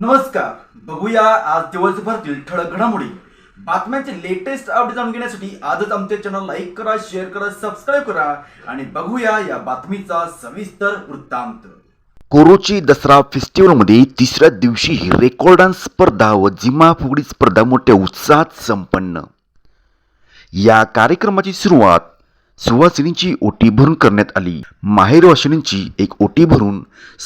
नमस्कार. बघूया आज दिवसभरातील ठळक घडामोडी. बातम्यांचे लेटेस्ट अपडेट जाणून घेण्यासाठी आजच आमच्या चॅनल लाईक करा शेअर करा सबस्क्राईब करा आणि बघूया या बातमीचा सविस्तर वृत्तांत. कोरोची दसरा फेस्टिवलमध्ये तिसऱ्या दिवशीही रेकॉर्ड डान्स स्पर्धा व जिमा फुगडी स्पर्धा मोठ्या उत्साहात संपन्न. या कार्यक्रमाची सुरुवात सुवासिनीची ओटी भरून करण्यात आली. माहेरवाशिनींची एक ओटी भरून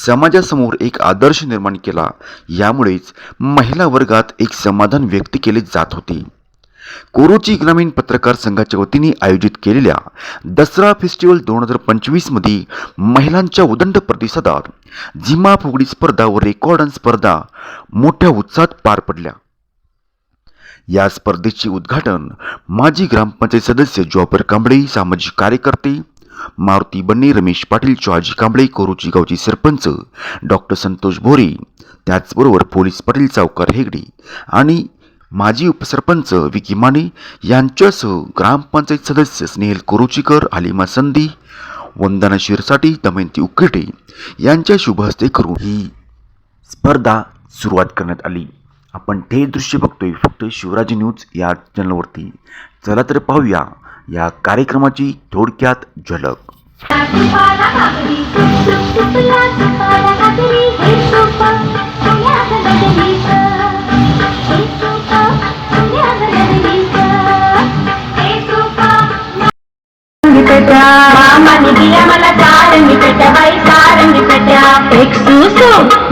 समाजासमोर एक आदर्श निर्माण केला. यामुळेच महिला वर्गात एक समाधान व्यक्त केले जात होते. कोरोची ग्रामीण पत्रकार संघाच्या वतीने आयोजित केलेल्या दसरा फेस्टिवल दोन हजार पंचवीसमध्ये महिलांच्या उदंड प्रतिसादात जिमा फुगडी स्पर्धा व रेकॉर्डन स्पर्धा मोठ्या उत्साहात पार पडल्या. या स्पर्धेचे उद्घाटन माजी ग्रामपंचायत सदस्य जॉबर कांबळे सामाजिक कार्यकर्ते मारुती बन्ने रमेश पाटील शहाजी कांबळे कोरोची गावचे सरपंच डॉक्टर संतोष भोरे त्याचबरोबर पोलीस पाटील सावकार हेगडे आणि माजी उपसरपंच विकी माने यांच्यासह ग्रामपंचायत सदस्य स्नेहल कोरोचीकर हालिमा संधी वंदना शिरसाठी दमयंती उकेटे यांच्या शुभ हस्ते करून ही स्पर्धा सुरुवात करण्यात आली. आपण ते दृश्य बघतोय फक्त शिवराजी न्यूज या चॅनलवरती चला तर पाहूया या कार्यक्रमाची थोडक्यात झलक. एक भाकरी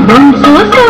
दोन तुपाला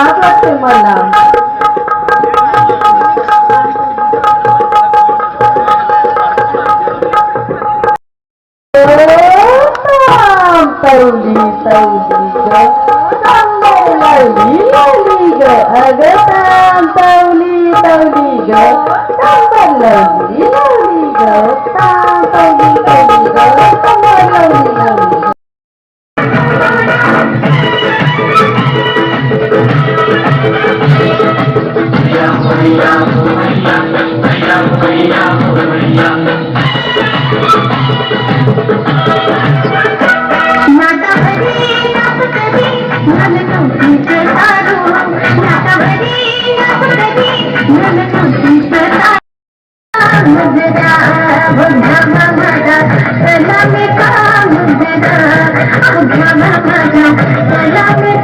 మాట్లాడతాయి tanta Tauliga, também lauliga, também lauliga, também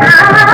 I'm